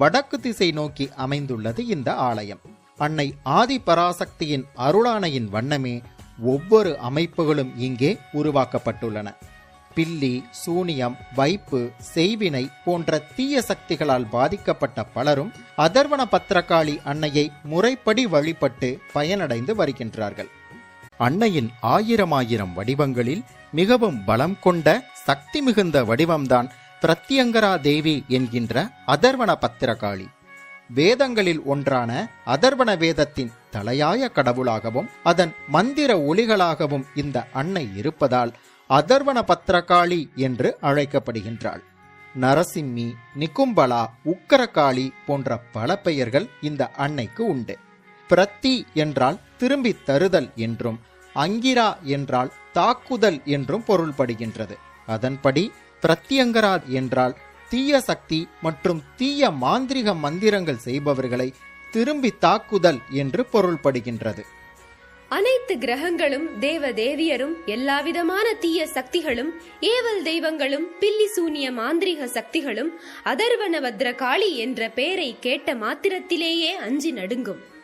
வடக்கு திசை நோக்கி அமைந்துள்ளது இந்த ஆலயம். அன்னை ஆதி பராசக்தியின் அருளானையின் வண்ணமே ஒவ்வொரு அமைப்புகளும் இங்கே உருவாக்கப்பட்டுள்ளன. பில்லி சூனியம் வைப்பு செய்வினை போன்ற தீய சக்திகளால் பாதிக்கப்பட்ட பலரும் அதர்வன பத்திரகாளி அன்னையை முறைப்படி வழிபட்டு பயனடைந்து வருகின்றார்கள். அன்னையின் ஆயிரம் ஆயிரம் வடிவங்களில் மிகவும் பலம் கொண்ட சக்தி மிகுந்த வடிவம்தான் பிரத்யங்கரா தேவி என்கின்ற அதர்வன பத்திரகாளி. வேதங்களில் ஒன்றான அதர்வன வேதத்தின் தலையாய கடவுளாகவும் அதன் மந்திர ஒளிகளாகவும் இந்த அன்னை இருப்பதால் அதர்வன பத்திரகாளி என்று அழைக்கப்படுகின்றாள். நரசிம்மி நிக்கும்பலா உக்கரகாளி போன்ற பல பெயர்கள் இந்த அன்னைக்கு உண்டு. பிரத்தி என்றால் திரும்பி தருதல் என்றும் அங்கிரா என்றால் தாக்குதல் என்றும் பொருள்படுகின்றது. அதன்படி பிரத்யங்கரா என்றால் தீய சக்தி மற்றும் தீய மாந்திரிக மந்திரங்கள் செய்பவர்களை திரும்பி தாக்குதல் என்று பொருள்படுகின்றது. அனைத்து கிரகங்களும் தேவ தேவியரும் எல்லாவிதமான தீய சக்திகளும் ஏவல் தெய்வங்களும் பில்லி சூனிய மாந்திரிக சக்திகளும் அதர்வன பத்ர காளி என்ற பெயரை கேட்ட மாத்திரத்திலேயே அஞ்சி நடுங்கும்.